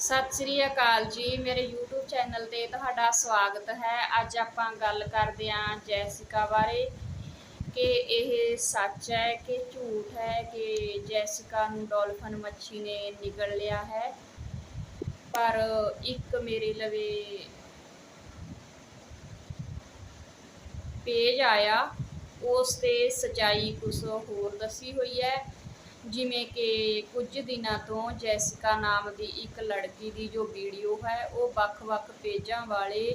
ਸਤਿ ਸ੍ਰੀ ਅਕਾਲ ਜੀ। ਮੇਰੇ YouTube channel ਤੇ ਤੁਹਾਡਾ ਸਵਾਗਤ ਹੈ। ਅੱਜ ਆਪਾਂ ਗੱਲ ਕਰਦੇ ਹਾਂ ਜੈਸਿਕਾ ਬਾਰੇ ਕਿ ਇਹ ਸੱਚ ਹੈ ਕਿ ਝੂਠ ਹੈ ਕਿ ਜੈਸਿਕਾ ਨੂੰ ਡੋਲਫਨ ਮੱਛੀ ਨੇ ਨਿਗਲ ਲਿਆ ਹੈ। ਪਰ ਇੱਕ ਮੇਰੇ ਲਵੇ ਪੇਜ ਆਇਆ, ਉਸ ਤੇ ਸਚਾਈ ਕੁਝ ਹੋਰ ਦੱਸੀ ਹੋਈ ਹੈ। ਜਿਵੇਂ ਕਿ ਕੁਝ ਦਿਨਾਂ ਤੋਂ ਜੈਸਿਕਾ ਨਾਮ ਦੀ ਇੱਕ ਲੜਕੀ ਦੀ ਜੋ ਵੀਡੀਓ ਹੈ, ਉਹ ਵੱਖ-ਵੱਖ ਪੇਜਾਂ ਵਾਲੇ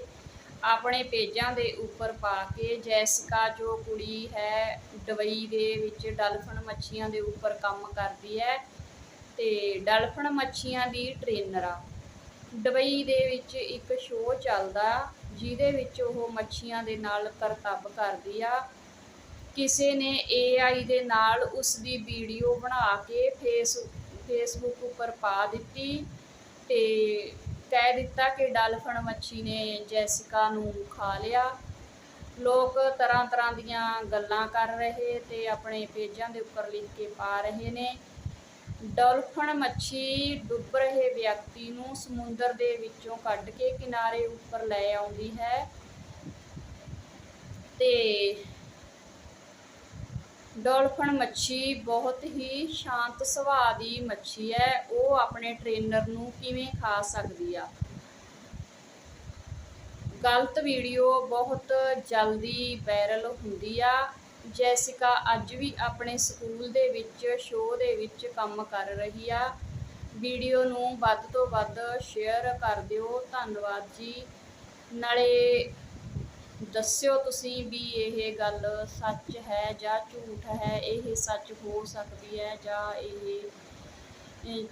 ਆਪਣੇ ਪੇਜਾਂ ਦੇ ਉੱਪਰ ਪਾ ਕੇ ਜੈਸਿਕਾ ਜੋ ਕੁੜੀ ਹੈ ਡਬਈ ਦੇ ਵਿੱਚ ਡਲਫਨ ਮੱਛੀਆਂ ਦੇ ਉੱਪਰ ਕੰਮ ਕਰਦੀ ਹੈ ਤੇ ਡਲਫਨ ਮੱਛੀਆਂ ਦੀ ਟ੍ਰੇਨਰ ਆ। ਡਬਈ ਦੇ ਵਿੱਚ ਇੱਕ ਸ਼ੋਅ ਚੱਲਦਾ, ਜਿਹਦੇ ਵਿੱਚ ਉਹ ਮੱਛੀਆਂ ਦੇ ਨਾਲ ਕਰਤੱਵ ਕਰਦੀ ਆ। ਕਿਸੇ ਨੇ AI ਦੇ ਨਾਲ ਉਸ ਦੀ ਵੀਡੀਓ ਬਣਾ ਕੇ ਫੇਸ ਫੇਸਬੁੱਕ ਉੱਪਰ ਪਾ ਦਿੱਤੀ ਤੇ ਕਹਿ ਦਿੱਤਾ ਕਿ ਡਾਲਫਨ ਮੱਛੀ ਨੇ ਜੈਸਿਕਾ ਨੂੰ ਖਾ ਲਿਆ। ਲੋਕ ਤਰ੍ਹਾਂ ਤਰ੍ਹਾਂ ਦੀਆਂ ਗੱਲਾਂ ਕਰ ਰਹੇ ਤੇ ਆਪਣੇ ਪੇਜਾਂ ਦੇ ਉੱਪਰ ਲਿਖ ਕੇ ਪਾ ਰਹੇ ਨੇ। ਡਾਲਫਨ ਮੱਛੀ ਡੁੱਬ ਰਹੇ ਵਿਅਕਤੀ ਨੂੰ ਸਮੁੰਦਰ ਦੇ ਵਿੱਚੋਂ ਕੱਢ ਕੇ ਕਿਨਾਰੇ ਉੱਪਰ ਲੈ ਆਉਂਦੀ ਹੈ ਤੇ ਡੋਲਫਨ ਮੱਛੀ ਬਹੁਤ ਹੀ ਸ਼ਾਂਤ ਸੁਭਾਅ ਦੀ ਮੱਛੀ ਹੈ। ਉਹ ਆਪਣੇ ਟ੍ਰੇਨਰ ਨੂੰ ਕਿਵੇਂ ਖਾ ਸਕਦੀ ਆ? ਗਲਤ ਵੀਡੀਓ ਬਹੁਤ ਜਲਦੀ ਵਾਇਰਲ ਹੁੰਦੀ ਆ। ਜੈਸਿਕਾ ਅੱਜ ਵੀ ਆਪਣੇ ਸਕੂਲ ਦੇ ਵਿੱਚ, ਸ਼ੋਅ ਦੇ ਵਿੱਚ ਕੰਮ ਕਰ ਰਹੀ ਆ। ਵੀਡੀਓ ਨੂੰ ਵੱਧ ਤੋਂ ਵੱਧ ਸ਼ੇਅਰ ਕਰ ਦਿਓ। ਧੰਨਵਾਦ ਜੀ। ਨਾਲੇ ਦੱਸਿਓ ਤੁਸੀਂ ਵੀ ਇਹ ਗੱਲ ਸੱਚ ਹੈ ਜਾਂ ਝੂਠ ਹੈ ਇਹ ਸੱਚ ਹੋ ਸਕਦੀ ਹੈ ਜਾਂ ਇਹ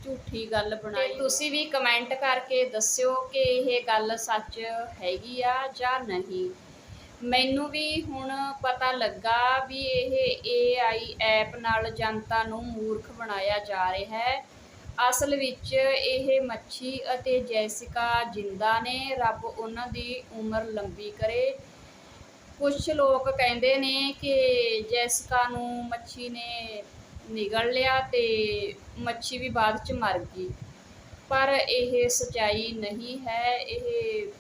ਝੂਠੀ ਗੱਲ ਬਣਾਈ ਤੁਸੀਂ ਵੀ ਕਮੈਂਟ ਕਰਕੇ ਦੱਸਿਓ ਕਿ ਇਹ ਗੱਲ ਸੱਚ ਹੈਗੀ ਆ ਜਾਂ ਨਹੀਂ। ਮੈਨੂੰ ਵੀ ਹੁਣ ਪਤਾ ਲੱਗਾ ਵੀ ਇਹ AI ਐਪ ਨਾਲ ਜਨਤਾ ਨੂੰ ਮੂਰਖ ਬਣਾਇਆ ਜਾ ਰਿਹਾ ਹੈ। ਅਸਲ ਵਿੱਚ ਇਹ ਮੱਛੀ ਅਤੇ ਜੈਸਿਕਾ ਜਿੰਦਾ ਨੇ ਰੱਬ ਉਹਨਾਂ ਦੀ ਉਮਰ ਲੰਬੀ ਕਰੇ। ਕੁਝ ਲੋਕ ਕਹਿੰਦੇ ਨੇ ਕਿ ਜੈਸਿਕਾ ਨੂੰ ਮੱਛੀ ਨੇ ਨਿਗਲ ਲਿਆ ਤੇ ਮੱਛੀ ਵੀ ਬਾਅਦ ਚ ਮਰ ਗਈ। ਪਰ ਇਹ ਸਚਾਈ ਨਹੀਂ ਹੈ। ਇਹ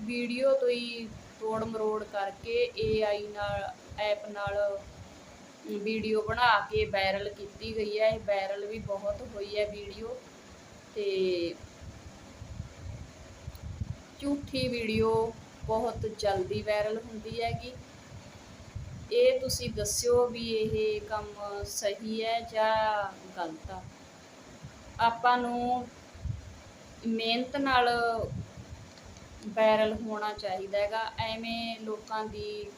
ਵੀਡੀਓ ਤੋਂ ਹੀ ਤੋੜ ਮਰੋੜ ਕਰਕੇ AI ਨਾਲ, ਐਪ ਨਾਲ ਵੀਡੀਓ ਬਣਾ ਕੇ ਵਾਇਰਲ ਕੀਤੀ ਗਈ ਹੈ। ਇਹ ਵਾਇਰਲ ਵੀ ਬਹੁਤ ਹੋਈ ਹੈ ਵੀਡੀਓ ਤੇ ਝੂਠੀ ਵੀਡੀਓ ਬਹੁਤ ਜਲਦੀ ਵਾਇਰਲ ਹੁੰਦੀ ਹੈਗੀ। ਇਹ ਤੁਸੀਂ ਦੱਸਿਓ ਵੀ ਇਹ ਕੰਮ ਸਹੀ ਹੈ ਜਾਂ ਗਲਤ ਆ। ਆਪਾਂ ਨੂੰ ਮਿਹਨਤ ਨਾਲ ਵਾਇਰਲ ਹੋਣਾ ਚਾਹੀਦਾ ਹੈਗਾ। ਐਵੇਂ ਲੋਕਾਂ ਦੀ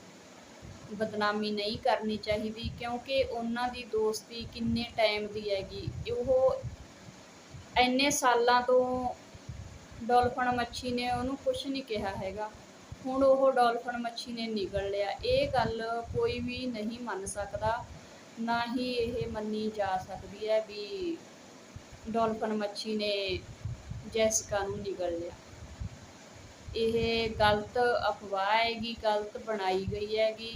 ਬਦਨਾਮੀ ਨਹੀਂ ਕਰਨੀ ਚਾਹੀਦੀ ਕਿਉਂਕਿ ਉਹਨਾਂ ਦੀ ਦੋਸਤੀ ਕਿੰਨੇ ਟਾਈਮ ਦੀ ਹੈਗੀ। ਉਹ ਇੰਨੇ ਸਾਲਾਂ ਤੋਂ ਡੋਲਫਨ ਮੱਛੀ ਨੇ ਉਹਨੂੰ ਕੁਝ ਨਹੀਂ ਕਿਹਾ ਹੈਗਾ। ਹੁਣ ਉਹ ਡੋਲਫਨ ਮੱਛੀ ਨੇ ਨਿਗਲ ਲਿਆ। ਇਹ ਗੱਲ ਕੋਈ ਵੀ ਨਹੀਂ ਮੰਨ ਸਕਦਾ, ਨਾ ਹੀ ਇਹ ਮੰਨੀ ਜਾ ਸਕਦੀ ਹੈ ਵੀ ਡੋਲਫਨ ਮੱਛੀ ਨੇ ਜੈਸਿਕਾ ਨੂੰ ਨਿਗਲ ਲਿਆ। ਇਹ ਗਲਤ ਅਫਵਾਹ ਹੈਗੀ ਗਲਤ ਬਣਾਈ ਗਈ ਹੈਗੀ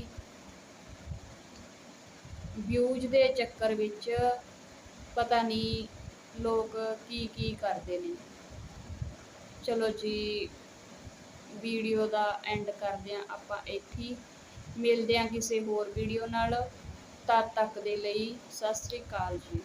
ਵਿਊਜ਼ ਦੇ ਚੱਕਰ ਵਿੱਚ ਪਤਾ ਨਹੀਂ ਲੋਕ ਕੀ ਕੀ ਕਰਦੇ ਨੇ। ਚਲੋ ਜੀ ਵੀਡੀਓ ਦਾ ਐਂਡ ਕਰਦੇ ਹਾਂ। ਆਪਾਂ ਇੱਥੇ ਹੀ ਮਿਲਦੇ ਹਾਂ ਕਿਸੇ ਹੋਰ ਵੀਡੀਓ ਨਾਲ। ਤਦ ਤੱਕ ਦੇ ਲਈ ਸਤਿ ਸ੍ਰੀ ਅਕਾਲ ਜੀ।